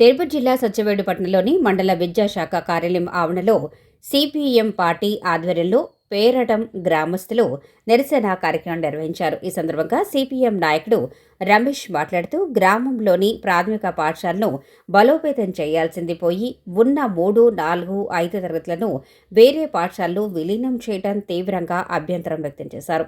తిరుపతి జిల్లా సత్యవేడుపట్నంలోని మండల విద్యాశాఖ కార్యాలయం ఆవరణలో సిపిఎం పార్టీ ఆధ్వర్యంలో పేరటం గ్రామస్తులు నిరసన కార్యక్రమం నిర్వహించారు. ఈ సందర్భంగా సిపిఎం నాయకుడు రమేష్ మాట్లాడుతూ గ్రామంలోని ప్రాథమిక పాఠశాలను బలోపేతం చేయాల్సింది పోయి ఉన్న మూడు నాలుగు ఐదు తరగతులను వేరే పాఠశాలలో విలీనం చేయడం తీవ్రంగా అభ్యంతరం వ్యక్తం చేశారు.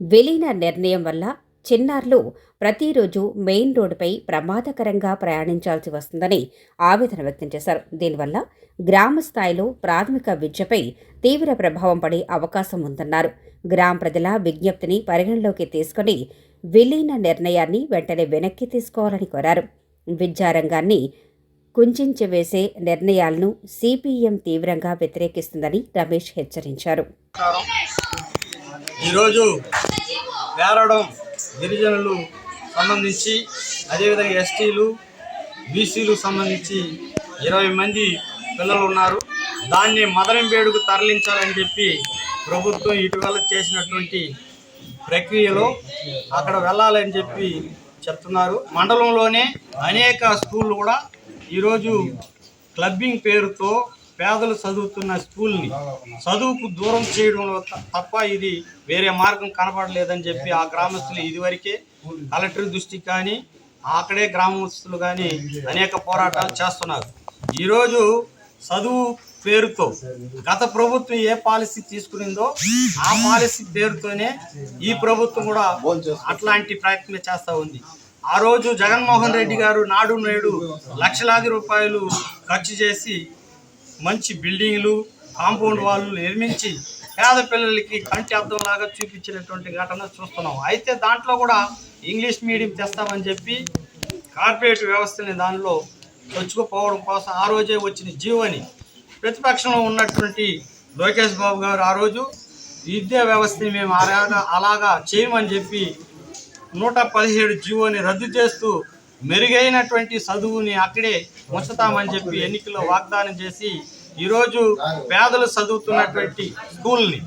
విలీన నిర్ణయం వల్ల చిన్నారులు ప్రతిరోజు మెయిన్ రోడ్డుపై ప్రమాదకరంగా ప్రయాణించాల్సి వస్తుందని ఆవేదన వ్యక్తం చేశారు. దీనివల్ల గ్రామ స్థాయిలో ప్రాథమిక విద్యపై తీవ్ర ప్రభావం పడే అవకాశం ఉందన్నారు. గ్రామ ప్రజల విజ్ఞప్తిని పరిగణలోకి తీసుకుని విలీన నిర్ణయాన్ని వెంటనే వెనక్కి తీసుకోవాలని కోరారు. విద్యారంగాన్ని కుంచించి వేసే నిర్ణయాలను సిపిఎం తీవ్రంగా వ్యతిరేకిస్తుందని రమేష్ హెచ్చరించారు. ఈరోజు వేరడం గిరిజనులు సంబంధించి అదేవిధంగా ఎస్టీలు బీసీలు సంబంధించి ఇరవై మంది పిల్లలు ఉన్నారు. దాన్ని మదరంబేడుకు తరలించాలని చెప్పి ప్రభుత్వం ఇటీవల చేసినటువంటి ప్రక్రియలో అక్కడ వెళ్ళాలని చెప్పి చెప్తున్నారు. మండలంలోనే అనేక స్కూళ్ళు కూడా ఈరోజు క్లబ్బింగ్ పేరుతో పేదలు చదువుతున్న స్కూల్ని చదువుకు దూరం చేయడంలో తప్ప ఇది వేరే మార్గం కనపడలేదని చెప్పి ఆ గ్రామస్తులు ఇదివరకే కలెక్టర్ దృష్టికి కానీ అక్కడే గ్రామస్తులు కానీ అనేక పోరాటాలు చేస్తున్నారు. ఈరోజు చదువు పేరుతో గత ప్రభుత్వం ఏ పాలసీ తీసుకునిందో ఆ పాలసీ పేరుతోనే ఈ ప్రభుత్వం కూడా అట్లాంటి ప్రయత్నం చేస్తూ ఉంది. ఆ రోజు జగన్మోహన్ రెడ్డి గారు నాడు నేడు లక్షలాది రూపాయలు ఖర్చు చేసి మంచి బిల్డింగ్లు కాంపౌండ్ వాళ్ళు నిర్మించి పేద పిల్లలకి కంటి అర్థంలాగా చూపించినటువంటి ఘటన చూస్తున్నాం. అయితే దాంట్లో కూడా ఇంగ్లీష్ మీడియం తెస్తామని చెప్పి కార్పొరేట్ వ్యవస్థని దానిలో తెచ్చుకుపోవడం కోసం ఆ రోజే వచ్చిన జీవోని ప్రతిపక్షంలో ఉన్నటువంటి లోకేష్ బాబు గారు ఆ రోజు విద్యా వ్యవస్థని మేము అలాగా అలాగా చేయమని చెప్పి నూట పదిహేడు జీవోని రద్దు చేస్తూ మెరుగైనటువంటి చదువుని అక్కడే ఉంచుతామని చెప్పి ఎన్నికల్లో వాగ్దానం చేసి ఈరోజు పేదలు చదువుతున్నటువంటి స్కూల్ని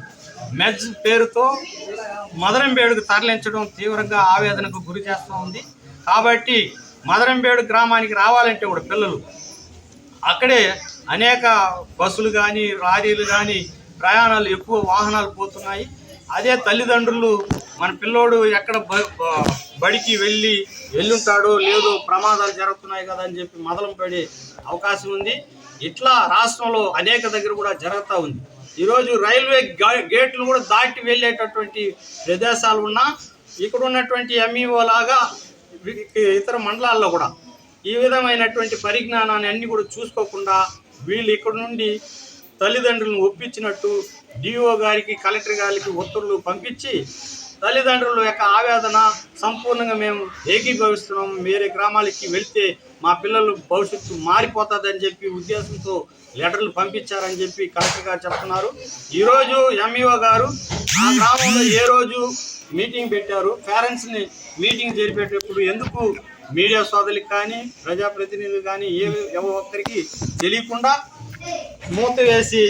మెజ్ పేరుతో మదరంబేడుకు తరలించడం తీవ్రంగా ఆవేదనకు గురి చేస్తూ ఉంది. కాబట్టి మదరంబేడు గ్రామానికి రావాలంటే కూడా పిల్లలు అక్కడే అనేక బస్సులు కానీ లారీలు కానీ ప్రయాణాలు ఎక్కువ వాహనాలు పోతున్నాయి. అదే తల్లిదండ్రులు మన పిల్లోడు ఎక్కడ బ- బడికి వెళ్ళి వెళ్ళుంటాడో లేదో ప్రమాదాలు జరుగుతున్నాయి కదా అని చెప్పి మొదలం పడే అవకాశం ఉంది. ఇట్లా రాష్ట్రంలో అనేక దగ్గర కూడా జరుగుతూ ఉంది. ఈరోజు రైల్వే గేట్లు కూడా దాటి వెళ్ళేటటువంటి ప్రదేశాలు ఉన్నా ఇక్కడ ఉన్నటువంటి ఎంఈఓ లాగా ఇతర మండలాల్లో కూడా ఈ విధమైనటువంటి పరిజ్ఞానాన్ని అన్ని కూడా చూసుకోకుండా వీళ్ళు ఇక్కడ నుండి తల్లిదండ్రులను ఒప్పించినట్టు డిఓ గారికి కలెక్టర్ గారికి ఉత్తర్వులు పంపించి తల్లిదండ్రుల యొక్క ఆవేదన సంపూర్ణంగా మేము ఏకీభవిస్తున్నాం వేరే గ్రామాలకి వెళ్తే మా పిల్లలు భవిష్యత్తు మారిపోతుందని చెప్పి ఉద్దేశంతో లెటర్లు పంపించారని చెప్పి కలెక్టర్ గారు చెప్తున్నారు. ఈరోజు ఎంఈఓ గారు ఆ గ్రామంలో ఏ రోజు మీటింగ్ పెట్టారు? పేరెంట్స్ని మీటింగ్ జరిపేటప్పుడు ఎందుకు మీడియా సోదరులకు కానీ ప్రజాప్రతినిధులు కానీ ఏ ఏ ఒక్కరికి తెలియకుండా మూత వేసి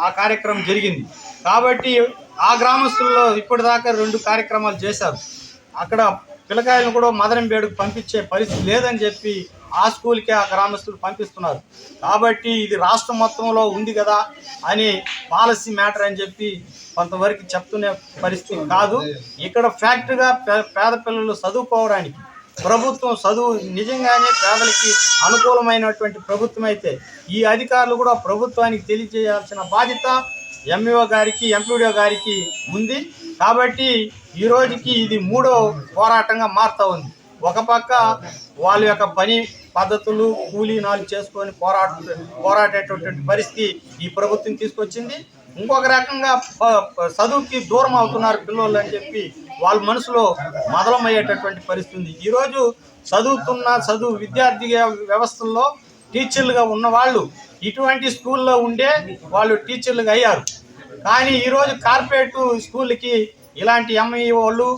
ఆ కార్యక్రమం జరిగింది. కాబట్టి ఆ గ్రామస్తుల్లో ఇప్పటిదాకా రెండు కార్యక్రమాలు చేశారు. అక్కడ పిల్లకాయలను కూడా మదనంబేడుకు పంపించే పరిస్థితి లేదని చెప్పి ఆ స్కూల్కే ఆ గ్రామస్తులు పంపిస్తున్నారు. కాబట్టి ఇది రాష్ట్ర మొత్తంలో ఉంది కదా అని పాలసీ మ్యాటర్ అని చెప్పి కొంతవరకు చెప్తునే పరిస్థితి కాదు. ఇక్కడ ఫ్యాక్టరీగా పేద పిల్లలు చదువుకోవడానికి ప్రభుత్వం చదువు నిజంగానే పేదలకి అనుకూలమైనటువంటి ప్రభుత్వం అయితే ఈ అధికారులు కూడా ప్రభుత్వానికి తెలియజేయాల్సిన బాధ్యత ఎంఈఓ గారికి ఎంపీడీఓ గారికి ఉంది. కాబట్టి ఈ రోజుకి ఇది మూడో పోరాటంగా మారుతూ ఉంది. ఒక పక్క వాళ్ళ యొక్క పని పద్ధతులు కూలీనాలు చేసుకొని పోరాట పోరాటేటటువంటి పరిస్థితి ఈ ప్రభుత్వం తీసుకొచ్చింది. ఇంకొక రకంగా చదువుకి దూరం అవుతున్నారు పిల్లలు అని చెప్పి వాళ్ళ మనసులో మదలమయ్యేటటువంటి పరిస్థితి ఉంది. ఈరోజు చదువుతున్న చదువు విద్యార్థి వ్యవస్థల్లో టీచర్లుగా ఉన్న వాళ్ళు ఇటువంటి స్కూల్లో ఉండే వాళ్ళు టీచర్లుగా అయ్యారు. కానీ ఈరోజు కార్పొరేట్ స్కూల్కి ఇలాంటి ఎంఈ వాళ్ళు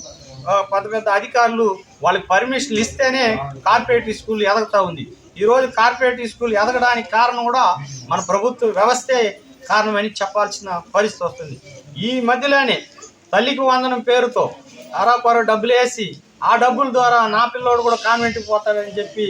పెద్ద పెద్ద అధికారులు వాళ్ళకి పర్మిషన్లు ఇస్తేనే కార్పొరేట్ స్కూల్ ఎదగతా ఉంది. ఈరోజు కార్పొరేట్ స్కూల్ ఎదగడానికి కారణం కూడా మన ప్రభుత్వ వ్యవస్థే కారణమని చెప్పాల్సిన పరిస్థితి వస్తుంది. ఈ మధ్యలోనే తల్లికి వందనం పేరుతో అరాపరో డబ్బులు వేసి ఆ డబ్బుల ద్వారా నా పిల్లోడు కూడా కాన్వెంట్కి పోతాడని చెప్పి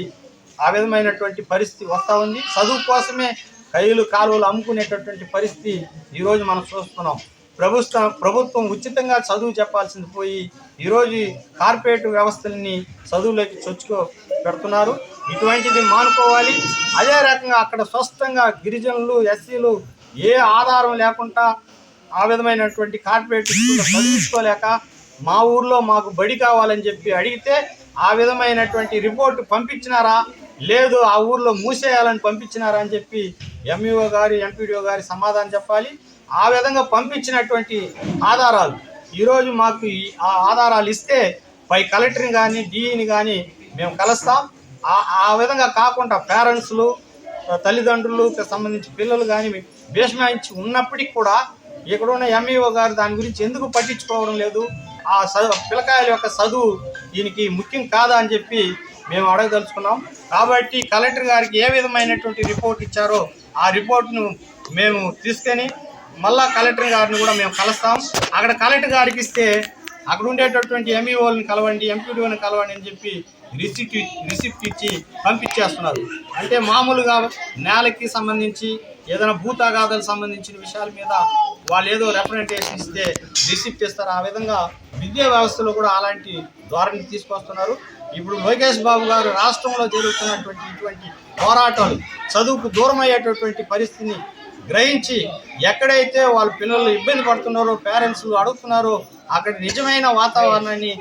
ఆ విధమైనటువంటి పరిస్థితి వస్తూ ఉంది. చదువు కోసమే కైలు కాలువలు అమ్ముకునేటటువంటి పరిస్థితి ఈరోజు మనం చూస్తున్నాం. ప్రభుత్వం ప్రభుత్వం ఉచితంగా చదువు చెప్పాల్సింది పోయి ఈరోజు కార్పొరేట్ వ్యవస్థలని చదువులోకి చొచ్చుకో పెడుతున్నారు. ఇటువంటిది మానుకోవాలి. అదే రకంగా అక్కడ స్పష్టంగా గిరిజనులు ఎస్సీలు ఏ ఆధారం లేకుండా ఆ విధమైనటువంటి కార్పొరేట్ చదివించుకోలేక మా ఊర్లో మాకు బడి కావాలని చెప్పి అడిగితే ఆ విధమైనటువంటి రిపోర్ట్ పంపించినారా? లేదు ఆ ఊర్లో మూసేయాలని పంపించినారా అని చెప్పి ఎంఈఓ గారు ఎంపీడీఓ గారి సమాధానం చెప్పాలి. ఆ విధంగా పంపించినటువంటి ఆధారాలు. ఈరోజు మాకు ఈ ఆ ఆధారాలు ఇస్తే పై కలెక్టర్ని కానీ డిఈని కానీ మేము కలుస్తాం. ఆ విధంగా కాకుండా పేరెంట్స్లు తల్లిదండ్రులకు సంబంధించి పిల్లలు కానీ భీష్మాయించి ఉన్నప్పటికీ కూడా ఇక్కడ ఉన్న ఎంఈఓ గారు దాని గురించి ఎందుకు పట్టించుకోవడం లేదు? ఆ చదువు పిల్లకాయల యొక్క చదువు దీనికి ముఖ్యం కాదా అని చెప్పి మేము అడగదలుచుకున్నాం. కాబట్టి కలెక్టర్ గారికి ఏ విధమైనటువంటి రిపోర్ట్ ఇచ్చారో ఆ రిపోర్ట్ను మేము తీసుకొని మళ్ళా కలెక్టర్ గారిని కూడా మేము కలుస్తాం. అక్కడ కలెక్టర్ గారికి ఇస్తే అక్కడ ఉండేటటువంటి ఎంఈఓని కలవండి ఎంపీడీఓని కలవండి అని చెప్పి రిసిప్ట్ రిసిప్ట్ ఇచ్చి పంపించేస్తున్నారు. అంటే మామూలుగా నేలకి సంబంధించి ఏదైనా భూతాగాదాలకు సంబంధించిన విషయాల మీద వాళ్ళు ఏదో రిప్రజెంటేషన్ ఇస్తే రిసిప్ట్ ఇస్తారు. ఆ విధంగా విద్యా వ్యవస్థలో కూడా అలాంటి ధోరణి తీసుకొస్తున్నారు. ఇప్పుడు లోకేష్ బాబు గారు రాష్ట్రంలో జరుగుతున్నటువంటి ఇటువంటి పోరాటాలు చదువుకు దూరం అయ్యేటటువంటి పరిస్థితిని గ్రహించి ఎక్కడైతే వాళ్ళ పిల్లలు ఇబ్బంది పడుతున్నారో పేరెంట్స్ అడుగుతున్నారో అక్కడ నిజమైన వాతావరణాన్ని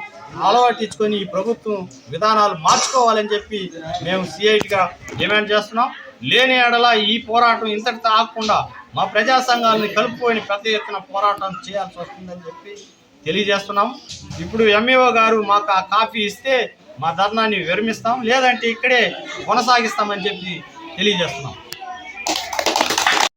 అలవాటించుకొని ఈ ప్రభుత్వం విధానాలు మార్చుకోవాలని చెప్పి మేము సిఐటిగా డిమాండ్ చేస్తున్నాం. లేని ఎడల ఈ పోరాటం ఇంతటితో ఆగకుండా మా ప్రజా సంఘాలని కలుపుకొని పెద్ద ఎత్తున పోరాటం చేయాల్సి వస్తుందని చెప్పి తెలియజేస్తున్నాం. ఇప్పుడు ఎంఈఓ గారు మాకు ఆ కాపీ ఇస్తే మా ధర్నాన్ని విరమిస్తాం. లేదంటే ఇక్కడే కొనసాగిస్తామని చెప్పి తెలియజేస్తున్నాం.